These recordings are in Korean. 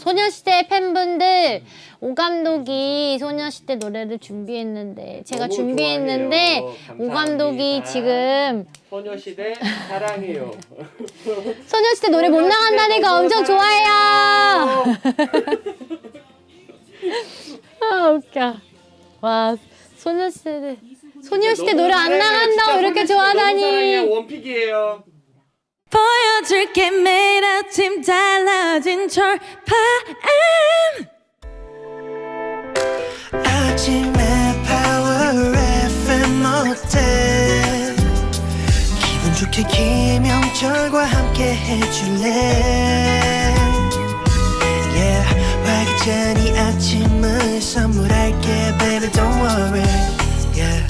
소녀시대 팬분들 오 감독이 소녀시대 노래를 준비했는데 제가 너무 준비했는데 좋아해요. 오 감독이 감사합니다. 지금 소녀시대 사랑해요. 소녀시대 노래 못 나간다니까 엄청 좋아해요. 아 웃겨. 와 소녀시대 소녀시대 노래 안 나간다고 이렇게. 좋아하다니. 원픽이에요. 보여줄게 매일 아침 달라진 철파엠 아침에 파워 FM 어때? 기분 좋게 김영철과 함께 해줄래? Yeah 활기찬 이 아침을 선물할게 baby don't worry. Yeah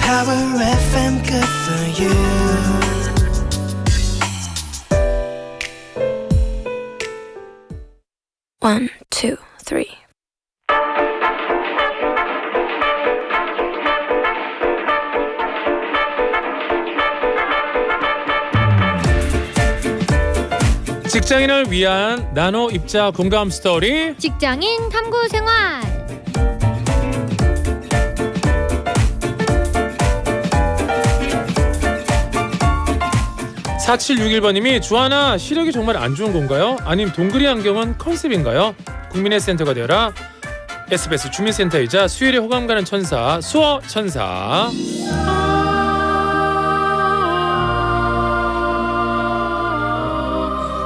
Power FM good for you 직장인을 위한 나노 입자 공감 스토리 직장인 탐구 생활. 사7 6 1번님이 주하나 시력이 정말 안 좋은 건가요? 아님 동그리 안경은 컨셉인가요? 국민의 센터가 되어라 SBS 주민센터이자 수요일에 호감 가는 천사 수어 천사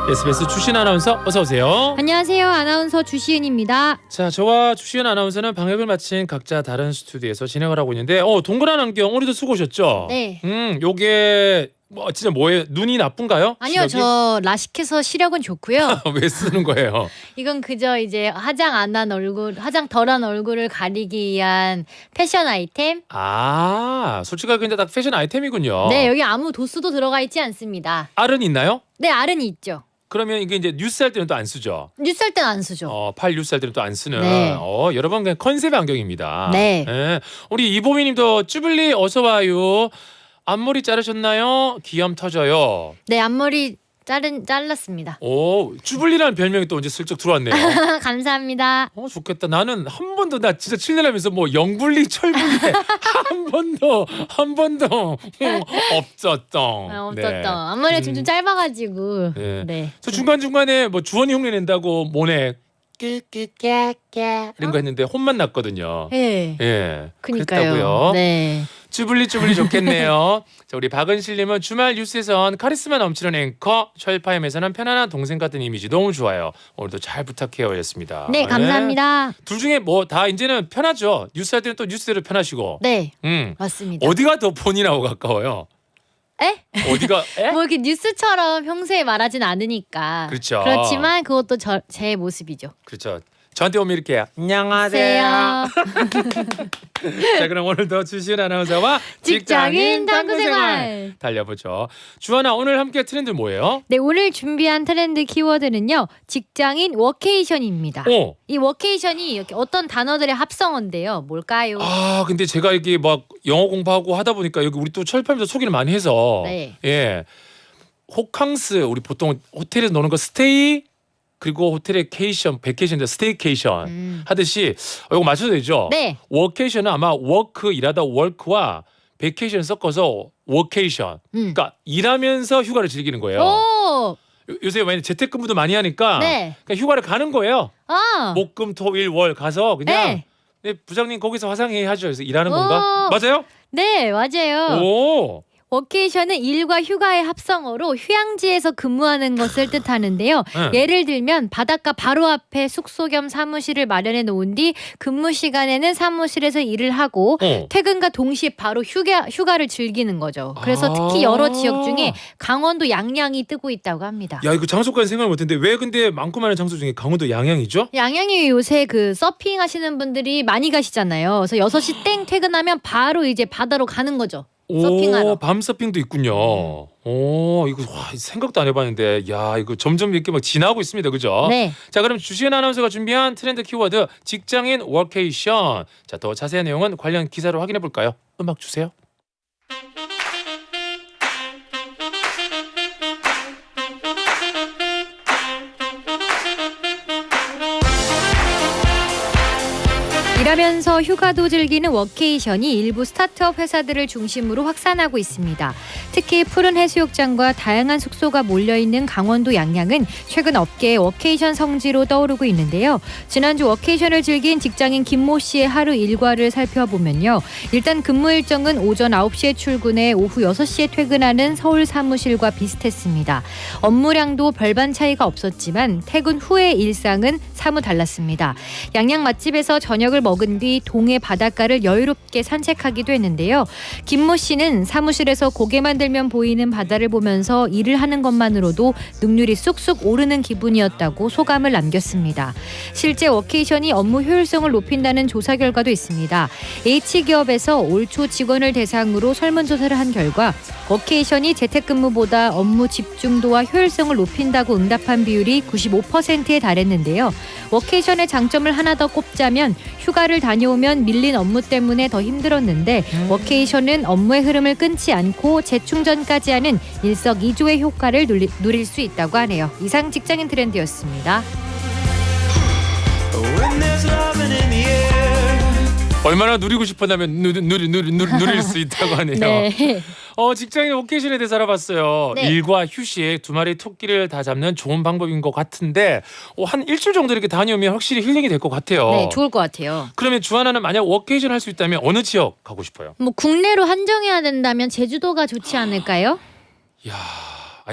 SBS 주신 아나운서 어서 오세요. 안녕하세요 아나운서 주시은입니다. 자, 저와 주시은 아나운서는 방역을 마친 각자 다른 스튜디오에서 진행을 하고 있는데, 어 동그란 안경 오늘도 수고하셨죠? 네. 음, 요게 뭐 진짜 뭐예요? 눈이 나쁜가요? 아니요 시력이? 저 라식해서 시력은 좋고요. 왜 쓰는 거예요? 이건 그저 이제 화장 안 한 얼굴, 화장 덜한 얼굴을 가리기 위한 패션 아이템. 아, 솔직하게 근데 딱 패션 아이템이군요. 네 여기 아무 도수도 들어가 있지 않습니다. 알은 있나요? 네 알은 있죠. 그러면 이게 이제 뉴스 할 때는 또 안 쓰죠. 뉴스 할땐안 쓰죠. 어, 팔 뉴스 할 때는 또 안 쓰는. 네. 어, 여러분 그냥 컨셉 안경입니다. 네. 예. 우리 이보미 님도 쭈블리 어서 와요. 앞머리 자르셨나요? 기염 터져요. 네 앞머리 자른 잘랐습니다. 오, 쭈블리라는 별명이 또 이제 슬쩍 들어왔네요. 감사합니다. 어 좋겠다. 나는 한 번도 나 진짜 7년 하면서 뭐 영분리 철분리 한 번도 한 번도 없었던. 아, 네. 없었던 앞머리가 지금 좀 짧아가지고. 네. 네. 저 중간 중간에 뭐 주원이 흉내 낸다고 모네 이런 거 했는데 혼만 났거든요. 네. 예. 그니까요. 그랬다고요. 네. 쭈블리 쭈블리 좋겠네요. 자 우리 박은실님은 주말 뉴스에선 카리스마 넘치는 앵커, 철파임에서는 편안한 동생 같은 이미지 너무 좋아요. 오늘도 잘 부탁해요 였습니다. 네 감사합니다. 둘 중에 뭐 다 이제는 편하죠. 뉴스 할 때는 또 뉴스대로 편하시고. 네 음. 맞습니다. 어디가 더 본인하고 가까워요? 에? 어디가? 에? 뭐 이렇게 뉴스처럼 평소에 말하진 않으니까. 그렇죠. 그렇지만 그것도 저, 제 모습이죠. 그렇죠. 저한테 오면 이렇게 안녕하세요. 자 그럼 오늘도 주신 아나운서와 직장인 탐구 탐구 생활. 달려보죠. 주하나 오늘 함께 트렌드 뭐예요? 네, 오늘 준비한 트렌드 키워드는요. 직장인 워케이션입니다. 어. 이 워케이션이 이렇게 어떤 단어들의 합성어인데요. 뭘까요? 아 근데 제가 이게 막 영어 공부하고 하다 보니까 여기 우리 또 철파면서 소개를 많이 해서 네. 예 호캉스 우리 보통 호텔에서 노는 거 스테이 그리고 호텔의 케이션 베케이션 스테이케이션 음. 하듯이 어, 이거 맞춰도 되죠? 네. 워케이션은 아마 워크 일하다 워크와 베케이션 섞어서 워케이션 음. 그러니까 일하면서 휴가를 즐기는 거예요. 오! 요- 요새 많이 재택근무도 많이 하니까 네. 그러니까 휴가를 가는 거예요. 아. 목금토일 가서 그냥 네. 네, 부장님 거기서 화상회의 하죠. 그래서 일하는 건가? 오. 맞아요? 네, 맞아요. 오. 워케이션은 일과 휴가의 합성어로 휴양지에서 근무하는 것을 뜻하는데요. 네. 예를 들면 바닷가 바로 앞에 숙소 겸 사무실을 마련해 놓은 뒤 근무 시간에는 사무실에서 일을 하고 어. 퇴근과 동시에 바로 휴가 휴가를 즐기는 거죠. 그래서 아. 특히 여러 지역 중에 강원도 양양이 뜨고 있다고 합니다. 야 이거 장소까지 생각 못했는데 왜 근데 많고 많은 장소 중에 강원도 양양이죠? 양양이 요새 그 서핑 하시는 분들이 많이 가시잖아요. 그래서 6시 땡 퇴근하면 바로 이제 바다로 가는 거죠. 서핑하러. 오, 밤 서핑도 있군요. 오, 이거 와, 생각도 안 해봤는데, 야, 이거 점점 이렇게 막 지나고 있습니다, 그죠? 네. 자, 그럼 주시은 아나운서가 준비한 트렌드 키워드 직장인 워케이션. 자, 더 자세한 내용은 관련 기사로 확인해 볼까요? 음악 주세요. 일하면서 휴가도 즐기는 워케이션이 일부 스타트업 회사들을 중심으로 확산하고 있습니다. 특히 푸른 해수욕장과 다양한 숙소가 몰려있는 강원도 양양은 최근 업계의 워케이션 성지로 떠오르고 있는데요. 지난주 워케이션을 즐긴 직장인 김모 씨의 하루 일과를 살펴보면요. 일단 근무 일정은 오전 9시에 출근해 오후 6시에 퇴근하는 서울 사무실과 비슷했습니다. 업무량도 별반 차이가 없었지만 퇴근 후의 일상은 사뭇 달랐습니다. 양양 맛집에서 저녁을 먹은 뒤 동해 바닷가를 여유롭게 산책하기도 했는데요. 김모 씨는 사무실에서 고개만 들면 보이는 바다를 보면서 일을 하는 것만으로도 능률이 쑥쑥 오르는 기분이었다고 소감을 남겼습니다. 실제 워케이션이 업무 효율성을 높인다는 조사 결과도 있습니다. H기업에서 올 초 직원을 대상으로 설문조사를 한 결과 워케이션이 재택근무보다 업무 집중도와 효율성을 높인다고 응답한 비율이 95%에 달했는데요. 워케이션의 장점을 하나 더 꼽자면 휴가 를 다녀오면 밀린 업무 때문에 더 힘들었는데 워케이션은 업무의 흐름을 끊지 않고 재충전까지 하는 일석이조의 효과를 누리, 누릴 수 있다고 하네요. 이상 직장인 트렌드였습니다. 얼마나 누리고 싶었냐면 누리 누리 누리 누리 누릴 수 있다고 하네요. 네. 어 직장인 워케이션에 대해서 알아봤어요. 네. 일과 휴식 두 마리 토끼를 다 잡는 좋은 방법인 것 같은데 어, 한 일주일 정도 이렇게 다녀오면 확실히 힐링이 될 것 같아요. 네, 좋을 것 같아요. 그러면 주하나는 만약 워케이션 할 수 있다면 어느 지역 가고 싶어요? 뭐 국내로 한정해야 된다면 제주도가 좋지 않을까요? 야,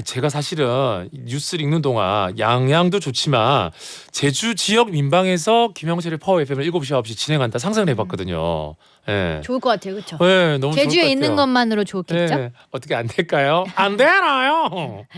제가 사실은 뉴스 읽는 동안 양양도 좋지만 제주 지역 민방에서 김영철의 파워 FM을 7시 9시 진행한다 상상을 해봤거든요. 예. 좋을 것 같아요, 그렇죠? 네, 너무 좋을 제주에 것 있는 같아요. 것만으로 좋겠죠? 네, 어떻게 안 될까요? 안 되나요?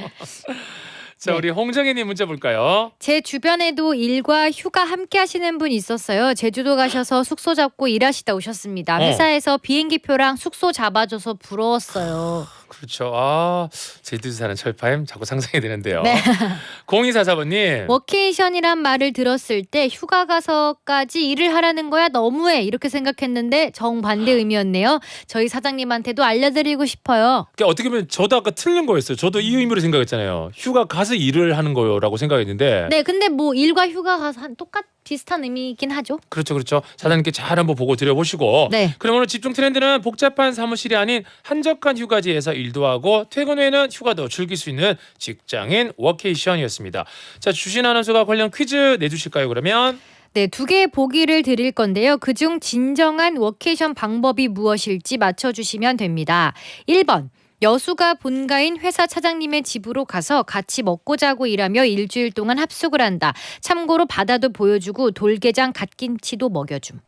자, 네. 우리 홍정혜님 문자 볼까요? 제 주변에도 일과 휴가 함께 하시는 분 있었어요. 제주도 가셔서 숙소 잡고 일하시다 오셨습니다. 어. 회사에서 비행기 표랑 숙소 잡아줘서 부러웠어요. 그렇죠. 아, 제주도 사는 철파임 자꾸 상상이 되는데요. 네. 0244번님. 워케이션이란 말을 들었을 때 휴가 가서까지 일을 하라는 거야 너무해 이렇게 생각했는데 정반대 의미였네요. 저희 사장님한테도 알려드리고 싶어요. 그러니까 어떻게 보면 저도 아까 틀린 거였어요. 저도 이 의미로 생각했잖아요. 휴가 가서 일을 하는 거라고 생각했는데. 네, 근데 뭐 일과 휴가 가서 한 똑같 비슷한 의미이긴 하죠. 그렇죠, 그렇죠. 사장님께 잘 한번 보고 드려보시고. 네. 그럼 오늘 집중 트렌드는 복잡한 사무실이 아닌 한적한 휴가지에서 일도 하고 퇴근 후에는 휴가도 즐길 수 있는 직장인 워케이션이었습니다. 자, 주신 아나운서가 관련 퀴즈 내주실까요? 그러면 네, 두 개의 보기를 드릴 건데요. 그중 진정한 워케이션 방법이 무엇일지 맞춰주시면 됩니다. 1번. 여수가 본가인 회사 차장님의 집으로 가서 같이 먹고 자고 일하며 일주일 동안 합숙을 한다. 참고로 바다도 보여주고 돌게장 갓김치도 먹여줌.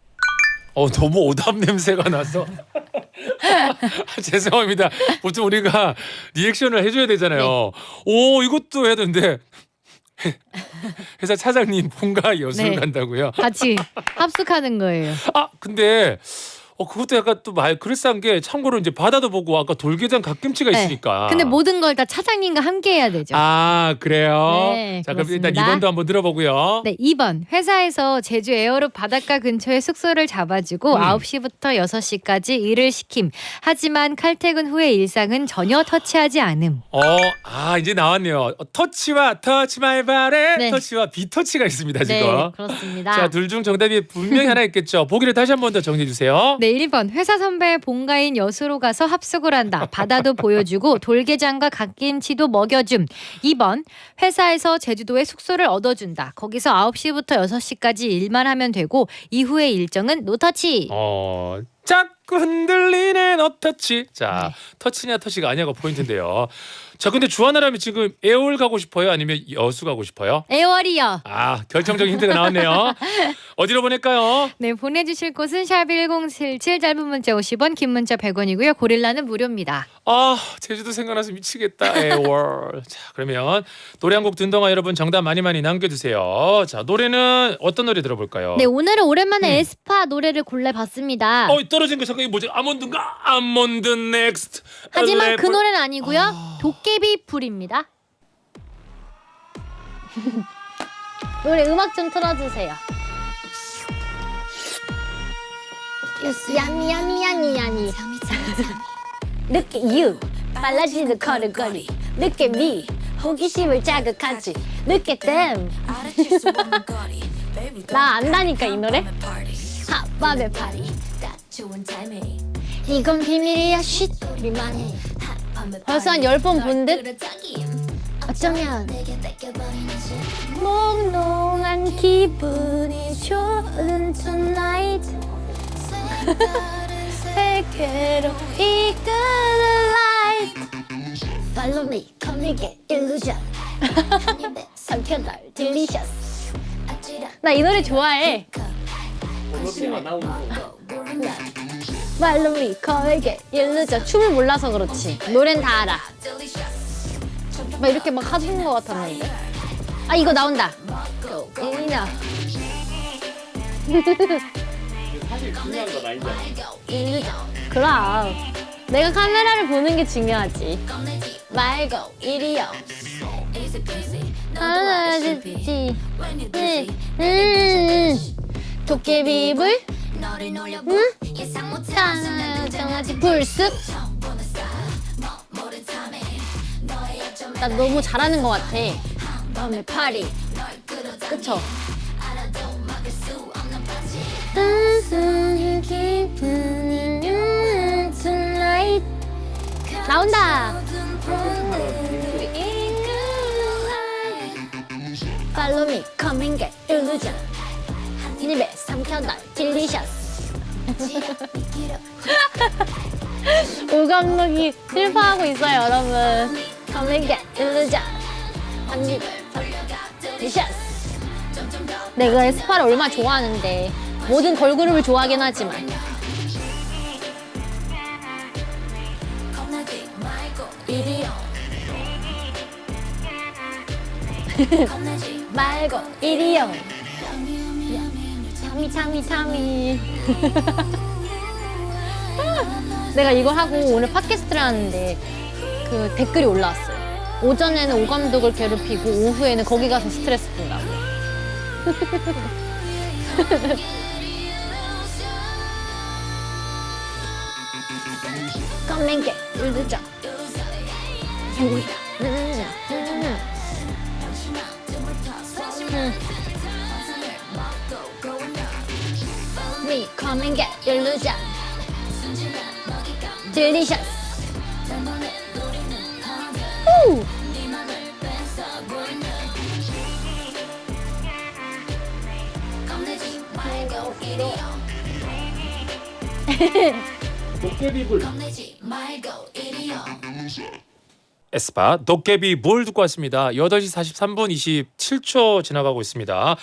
어 너무 오답 냄새가 나서 죄송합니다. 보통 우리가 리액션을 해줘야 되잖아요. 오 이것도 해야 되는데 회사 차장님 본가 여수를 네. 간다고요. 같이 합숙하는 거예요. 아 근데 어 그것도 약간 또 말 그럴싸한 게 참고로 이제 바다도 보고 아까 돌게장 갓김치가 네. 있으니까. 근데 모든 걸 다 차장님과 함께 해야 되죠. 아 그래요. 네, 자 그럼 일단 그렇습니다. 2번도 한번 들어보고요. 네, 2번. 회사에서 제주 에어로 바닷가 근처에 숙소를 잡아주고 음. 9시부터 6시까지 일을 시킴. 하지만 칼퇴근 후의 일상은 전혀 터치하지 않음. 어, 아 이제 나왔네요. 어, 터치와 터치 바레 네. 터치와 비터치가 있습니다 지금. 네, 그렇습니다. 자, 둘 중 정답이 분명히 하나 있겠죠. 보기를 다시 한 번 더 정리해 주세요. 네, 1번. 회사 선배 본가인 여수로 가서 합숙을 한다. 바다도 보여주고 돌게장과 갓김치도 먹여줌. 2번. 회사에서 제주도에 숙소를 얻어준다. 거기서 9시부터 6시까지 일만 하면 되고 이후의 일정은 노터치. 어, 자꾸 흔들리네 너 터치. 자, 네. 터치냐 터치가 아니냐가 포인트인데요. 자, 근데 주하나라면 지금 에어올 가고 싶어요? 아니면 여수 가고 싶어요? 에어리어. 아, 결정적인 힌트가 나왔네요. 어디로 보낼까요? 네, 보내주실 곳은 샵1077 짧은 문자 50원, 긴 문자 100원이고요. 고릴라는 무료입니다. 아, 제주도 생각나서 미치겠다. 에어월. 자, 그러면 노래 한 곡 듣동안 여러분 정답 많이 많이 남겨주세요. 자, 노래는 어떤 노래 들어볼까요? 네, 오늘은 오랜만에 음. 에스파 노래를 골라봤습니다. 어, 떨어진 거 잠깐 이거 뭐지? 아몬드인가? 아몬드 넥스트. 하지만 그. 노래는 아니고요. 아. 도깨비 불입니다. 노래 음악 좀 틀어주세요. 야미 야미 야미 야미. at you 빨라지는 걸음걸이. at me 호기심을 자극하지. at them 나 안다니까 이 노래? 핫밤의 파리. 딱 좋은 타이밍. 이건 비밀이야 쉿. 우리만 해 벌써 한 열 번 본 듯 어쩌면 몽롱한 기분이 좋은 tonight 세계로 이끄는 light Follow me, come and get illusion 삼켜달 delicious 나 이 노래 좋아해 음악이 안 나오 and get illusion 춤을 몰라서 그렇지. 노래는 다 알아. 막 이렇게 막 하는 것 같았는데. 아 이거 나온다. 이나. 사실 중요한 건 아니잖아. 그럼. 내가 카메라를 보는 게 중요하지. 말고 이리요 하나지 음. 도깨비불 응? 불쑥. 나 너무 잘하는 것 같아. 다음에 파리. 그쵸? 나온다. Follow me, come and get illusion 입에 삼켜달 delicious 오 감독이 슬퍼하고 있어요 여러분. illusion 한 입에 delicious 내가 에스파를 얼마나 좋아하는데 모든 걸그룹을 좋아하긴 하지만. 말고 이리요 참이 참이 참이. 내가 이걸 하고 오늘 팟캐스트를 하는데 그 댓글이 올라왔어요. 오전에는 오 감독을 괴롭히고 오후에는 거기 가서 스트레스 푼다고. 껌맹게 come and 오! 겁내지 말고 이리요 도깨비불. 에스파 도깨비 뭘 듣고 왔습니다. 8시 43분 27초 지나가고 있습니다.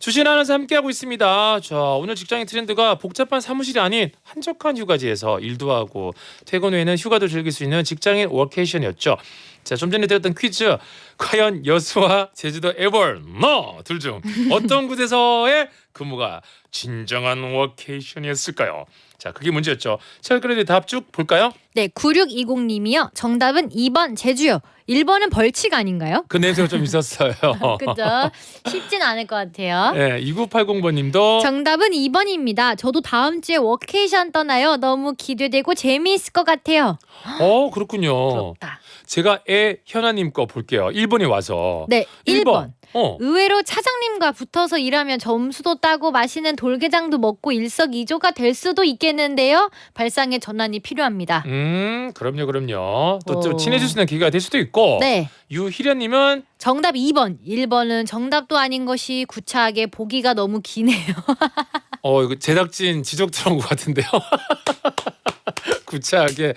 주신 아나운서 함께하고 있습니다. 자, 오늘 직장인 트렌드가 복잡한 사무실이 아닌 한적한 휴가지에서 일도 하고 퇴근 후에는 휴가도 즐길 수 있는 직장인 워케이션이었죠. 자, 좀 전에 드렸던 퀴즈. 과연 여수와 제주도 에벌 너 둘 중 어떤 곳에서의 근무가 진정한 워케이션이었을까요? 자, 그게 문제였죠. 자, 그래도 답쭉 볼까요? 네, 9620님이요. 정답은 2번 제주요. 1번은 벌칙 아닌가요? 그 냄새가 좀 있었어요. 그죠? 쉽진 않을 것 같아요. 네, 2980번님도 정답은 2번입니다. 저도 다음 주에 워케이션 떠나요. 너무 기대되고 재미있을 것 같아요. 어 그렇군요. 부럽다. 제가 애 현아님 거 볼게요. 1번에 와서 네, 1번. 어 의외로 차장님과 붙어서 일하면 점수도 따고 맛있는 돌게장도 먹고 일석이조가 될 수도 있겠는데요. 발상의 전환이 필요합니다. 음 그럼요 그럼요. 또, 또 어. 친해질 수 있는 기회가 될 수도 있고. 네. 유희련님은 정답 2번. 1번은 정답도 아닌 것이 구차하게 보기가 너무 기네요. 어 이거 제작진 지적 들어온 것 같은데요. 구차하게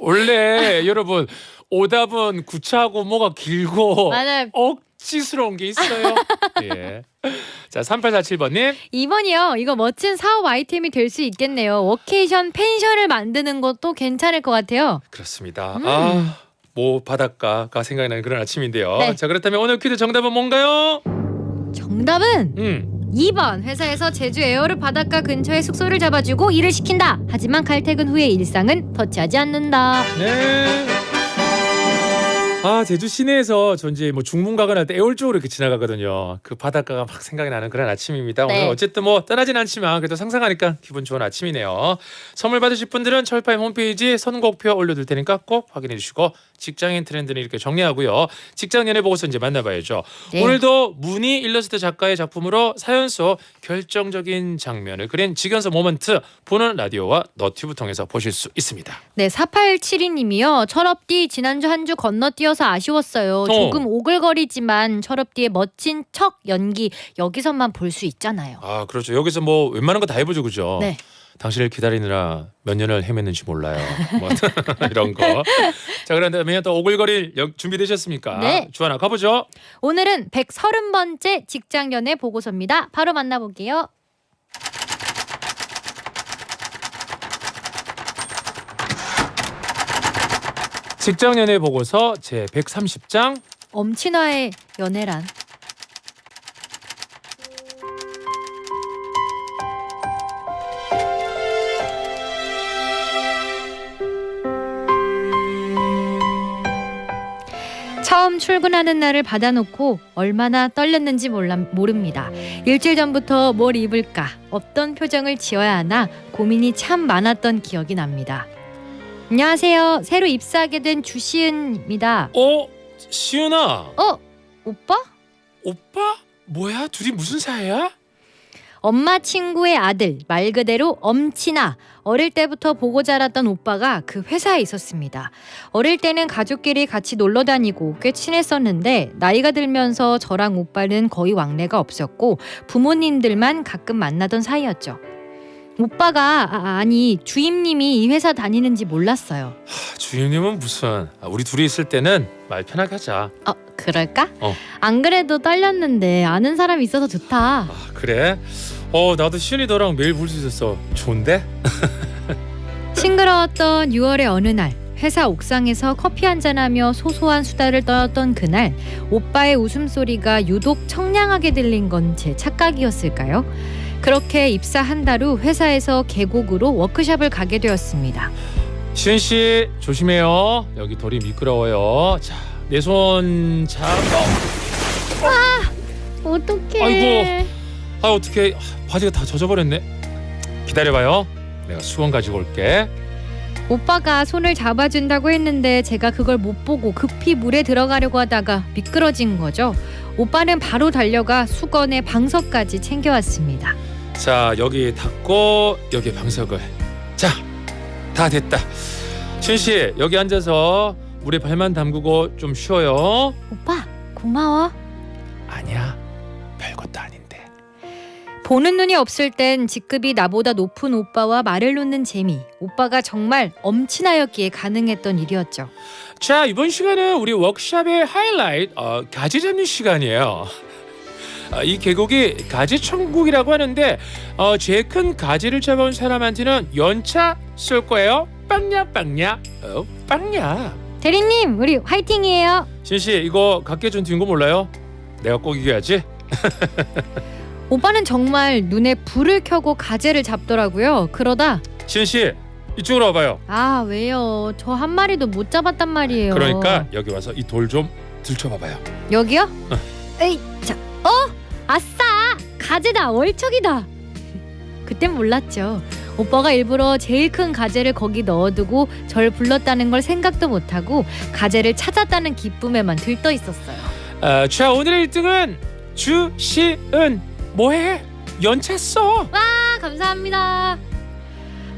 원래 여러분 오답은 구차하고 뭐가 길고 맞아요. 억 지스러운 게 있어요. 예. 자 3847번님 2번이요. 이거 멋진 사업 아이템이 될 수 있겠네요. 워케이션 펜션을 만드는 것도 괜찮을 것 같아요. 그렇습니다. 아. 모 바닷가가 생각이 나는 그런 아침인데요. 네. 자 그렇다면 오늘 퀴즈 정답은 뭔가요? 정답은 음 2번. 회사에서 제주 에어르 바닷가 근처에 숙소를 잡아주고 일을 시킨다. 하지만 칼퇴근 후의 일상은 터치하지 않는다. 네. 아 제주 시내에서 저 이제 뭐 중문 가거나 때 애월 쪽으로 이렇게 지나가거든요. 그 바닷가가 막 생각이 나는 그런 아침입니다. 네. 오늘 어쨌든 뭐 떠나진 않지만 그래도 상상하니까 기분 좋은 아침이네요. 선물 받으실 분들은 철파임 홈페이지 선곡표 올려둘 테니까 꼭 확인해 주시고 직장인 트렌드는 이렇게 정리하고요. 직장 연애 보고서 이제 만나봐야죠. 네. 오늘도 문희 일러스트 작가의 작품으로 사연 속 결정적인 장면을 그린 직연서 모먼트 보는 라디오와 너튜브 통해서 보실 수 있습니다. 네, 4872님이요. 철업디 지난주 한 주 건너뛰어서 아쉬웠어요. 조금 오글거리지만 철업디의 멋진 척 연기 여기서만 볼 수 있잖아요. 아 그렇죠. 여기서 뭐 웬만한 거 다 해보죠, 그죠? 네. 당신을 기다리느라 몇 년을 헤맸는지 몰라요. 뭐 이런 거. 자 그런데 또 오글거릴 역- 준비되셨습니까? 네. 주하나 가보죠. 오늘은 130번째 직장 연애 보고서입니다. 바로 만나볼게요. 직장 연애 보고서 제 130장 엄친아의 연애란 처음 출근하는 날을 받아놓고 얼마나 떨렸는지 몰라, 모릅니다. 일주일 전부터 뭘 입을까, 어떤 표정을 지어야 하나 고민이 참 많았던 기억이 납니다. 안녕하세요. 새로 입사하게 된 주시은입니다. 어 시은아 어? 오빠? 오빠 뭐야 둘이 무슨 사이야? 엄마 친구의 아들 말 그대로 엄친아 어릴 때부터 보고 자랐던 오빠가 그 회사에 있었습니다. 어릴 때는 가족끼리 같이 놀러 다니고 꽤 친했었는데 나이가 들면서 저랑 오빠는 거의 왕래가 없었고 부모님들만 가끔 만나던 사이였죠. 오빠가 아, 아니 주임님이 이 회사 다니는지 몰랐어요. 아, 주임님은 무슨 아, 우리 둘이 있을 때는 말 편하게 하자. 어 그럴까? 어. 안 그래도 떨렸는데 아는 사람이 있어서 좋다. 아 그래? 어 나도 시은이 너랑 매일 볼 수 있었어. 좋은데? 싱그러웠던 6월의 어느 날 회사 옥상에서 커피 한잔하며 소소한 수다를 떨었던 그날 오빠의 웃음소리가 유독 청량하게 들린 건 제 착각이었을까요? 그렇게 입사 한 달 후 회사에서 계곡으로 워크숍을 가게 되었습니다. 시은 씨 조심해요. 여기 돌이 미끄러워요. 자, 내 손 잡아. 어떡해. 아이고. 아 어떻게 바지가 다 젖어버렸네. 기다려봐요. 내가 수건 가지고 올게. 오빠가 손을 잡아준다고 했는데 제가 그걸 못 보고 급히 물에 들어가려고 하다가 미끄러진 거죠. 오빠는 바로 달려가 수건에 방석까지 챙겨왔습니다. 자 여기 닫고 여기 방석을. 자, 다 됐다. 시은 씨 여기 앉아서 물에 발만 담그고 좀 쉬어요. 오빠 고마워. 아니야, 별것도 아닌데. 보는 눈이 없을 땐 직급이 나보다 높은 오빠와 말을 놓는 재미. 오빠가 정말 엄친아였기에 가능했던 일이었죠. 자 이번 시간은 우리 워크숍의 하이라이트 어, 가지 잡는 시간이에요. 어, 이 계곡이 가지 천국이라고 하는데 어, 제일 큰 가지를 잡아온 사람한테는 연차 쏠 거예요. 빵야 빵야 어, 빵야. 대리님, 우리 화이팅이에요. 신씨 이거 각계 전 뒤인 거 몰라요? 내가 꼭 이겨야지. 오빠는 정말 눈에 불을 켜고 가재를 잡더라고요. 그러다 신씨 이쪽으로 와봐요. 아 왜요? 저 한 마리도 못 잡았단 말이에요. 그러니까 여기 와서 이 돌 좀 들춰봐봐요. 여기요? 에이, 자, 어? 아싸! 가재다, 월척이다. 그땐 몰랐죠. 오빠가 일부러 제일 큰 가재를 거기 넣어두고 절 불렀다는 걸 생각도 못하고 가재를 찾았다는 기쁨에만 들떠 있었어요. 아, 자 오늘의 1등은 주시은 뭐해? 연차 써. 아, 감사합니다.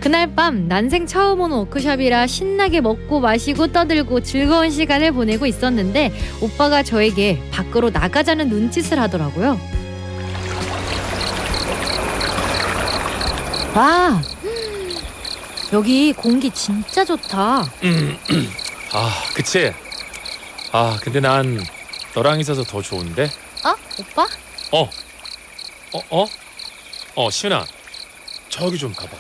그날 밤 난생 처음 온 워크숍이라 신나게 먹고 마시고 떠들고 즐거운 시간을 보내고 있었는데 오빠가 저에게 밖으로 나가자는 눈짓을 하더라고요. 와, 여기 공기 진짜 좋다. 아, 그치? 아, 근데 난 너랑 있어서 더 좋은데? 어? 오빠? 어, 어, 어? 어, 시은아, 저기 좀 가봐.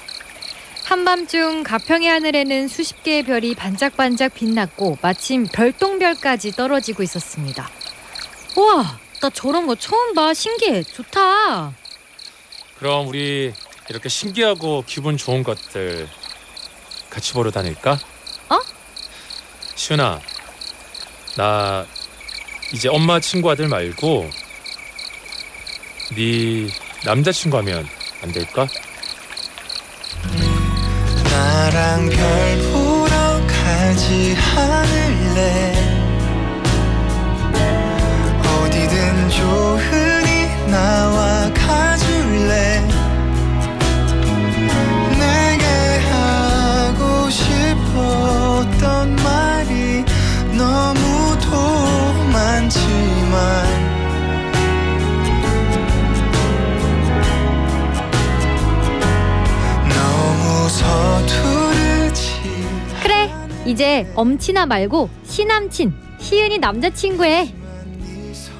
한밤중 가평의 하늘에는 수십 개의 별이 반짝반짝 빛났고 마침 별똥별까지 떨어지고 있었습니다. 우와, 나 저런 거 처음 봐. 신기해. 좋다. 그럼 우리 이렇게 신기하고 기분 좋은 것들 같이 보러 다닐까? 어? 시은아, 나 이제 엄마 친구 아들 말고 네 남자친구 하면 안 될까? 나랑 별 보러 가지 가줄래 이제 엄친아 말고 시남친 시은이 남자친구해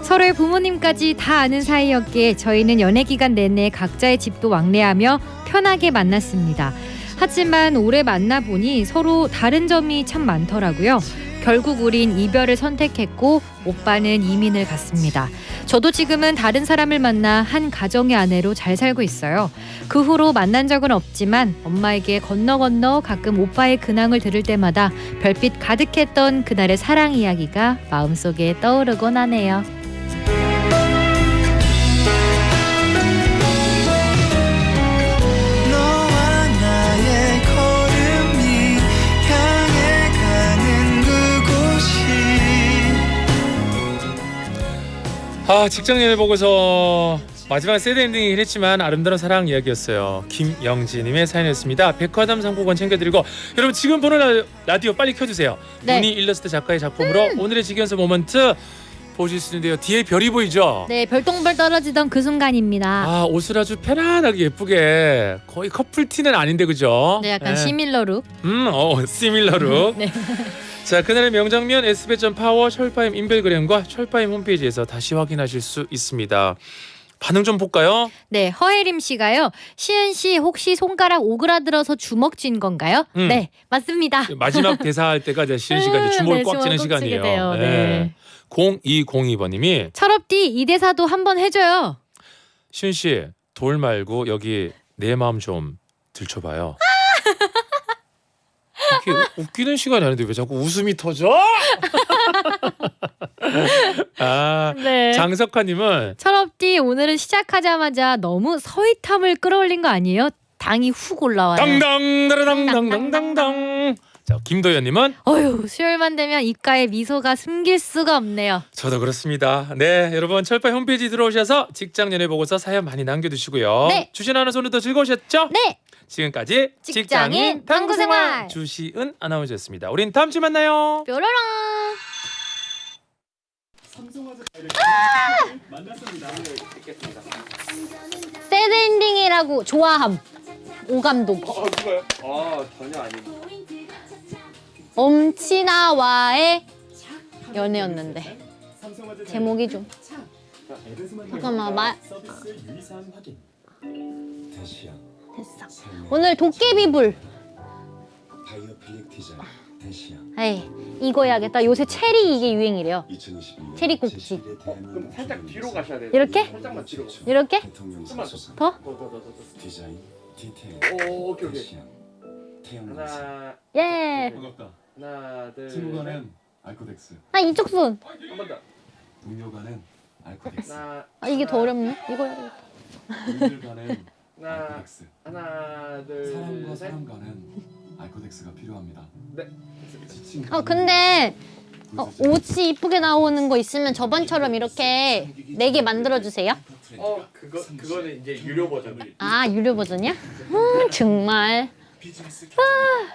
서로의 부모님까지 다 아는 사이였기에 저희는 연애 기간 내내 각자의 집도 왕래하며 편하게 만났습니다. 하지만 오래 만나 보니 서로 다른 점이 참 많더라고요. 결국 우린 이별을 선택했고 오빠는 이민을 갔습니다. 저도 지금은 다른 사람을 만나 한 가정의 아내로 잘 살고 있어요. 그 후로 만난 적은 없지만 엄마에게 건너 건너 가끔 오빠의 근황을 들을 때마다 별빛 가득했던 그날의 사랑 이야기가 마음속에 떠오르곤 하네요. 아 직장 연애 보고서 마지막 새드 엔딩이긴 했지만 아름다운 사랑 이야기였어요. 김영지님의 사연이었습니다. 백화점 상품권 챙겨드리고 여러분 지금 보는 라- 라디오 빨리 켜주세요. 네. 문희 일러스트 작가의 작품으로 오늘의 직연서 모먼트 보실 수 있는데요. 뒤에 별이 보이죠? 네, 별똥별 떨어지던 그 순간입니다. 아 옷을 아주 편안하게 예쁘게 거의 커플 티는 아닌데 그죠? 네, 약간 네. 시밀러룩. 음, 어, 시밀러룩. 네. 자, 그날의 명장면 sb.power 철파임 인별그램과 철파임 홈페이지에서 다시 확인하실 수 있습니다. 반응 좀 볼까요? 네, 허혜림 씨가요. 시은 씨 혹시 손가락 오그라들어서 주먹 쥔 건가요? 음. 네, 맞습니다. 마지막 대사할 때가 이제 쉬는 시간, 이제 주먹을 네, 꽉 쥐는 주먹을 꽉 쥐게 시간이에요. 돼요. 네. 0202번님이 철업디 이 대사도 한번 해줘요. 시은 씨, 돌 말고 여기 내 마음 좀 들춰봐요. 이렇게 우- 웃기는 시간이 아닌데 왜 자꾸 웃음이 터져? 아, 네. 장석화님은 철업디 오늘은 시작하자마자 너무 서윗함을 끌어올린 거 아니에요? 당이 훅 올라와요. 당당다라당당당당당. 자, 김도현님은 어휴, 수요일만 되면 입가에 미소가 숨길 수가 없네요. 저도 그렇습니다. 네, 여러분 철파 홈페이지 들어오셔서 직장 연애 보고서 사연 많이 남겨두시고요. 네. 주신 아나운서도 즐거우셨죠? 네, 지금까지 직장인 탐구생활. 주시은 아나운서였습니다. 우린 다음 주에 만나요. 뾰로롱. 새드 엔딩이라고 좋아함. 오감독. 어 누가요? 아 전혀 아니고. 엄친아와의 연애였는데. 제목이 좀 잠깐만 말 됐어. 오늘 도깨비불. 에이 이거 해야겠다. 요새 체리 이게 유행이래요. 2022년 체리 꼭지. 그럼 살짝 뒤로 가셔야 돼요. 이렇게? 살짝만 뒤로. 이렇게? 더? 더더더더 디자인 디테일. 오 오케이 오케이. 하나 예. 하나 둘. 친구간은 알코덱스 아 이쪽 손. 한번 더. 동료간은 알코덱스 하나. 아 이게 더 어렵네. 이거 해야 되겠다. 우리들간은 하나 알코덱스 하나 둘 사람과 셋. 사람간은 알코덱스가 필요합니다 네. 지친 어 근데 어, 옷이 이쁘게 나오는 거 있으면 저번처럼 이렇게 네 개 만들어 주세요. 어 그거 그거는 이제 유료 버전. 아 유료 버전이야? 음, 정말 아,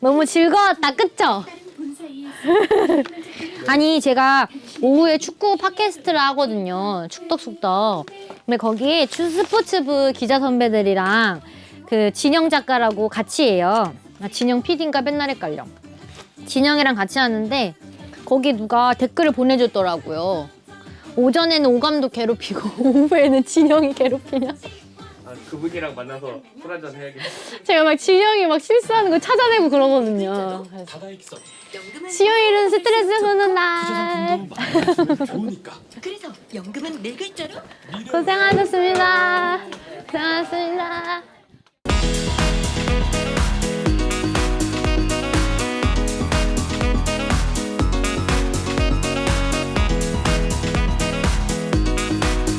너무 즐거웠다 그쵸? 아니 제가 오후에 축구 팟캐스트를 하거든요. 축덕숙덕. 근데 거기에 추 스포츠부 기자 선배들이랑 그 진영 작가라고 같이 해요. 아, 진영 PD인가 맨날 헷갈려. 진영이랑 같이 하는데 거기 누가 댓글을 보내줬더라고요. 오전에는 오감도 괴롭히고 오후에는 진영이 괴롭히냐? 아 그분이랑 만나서 술 한잔 해야겠다. 제가 막 진영이 막 실수하는 거 찾아내고 그러거든요. 그래서 수요일은 스트레스 푸는 날. 그래서 연금은 네 글자로 고생하셨습니다. 고생하셨습니다.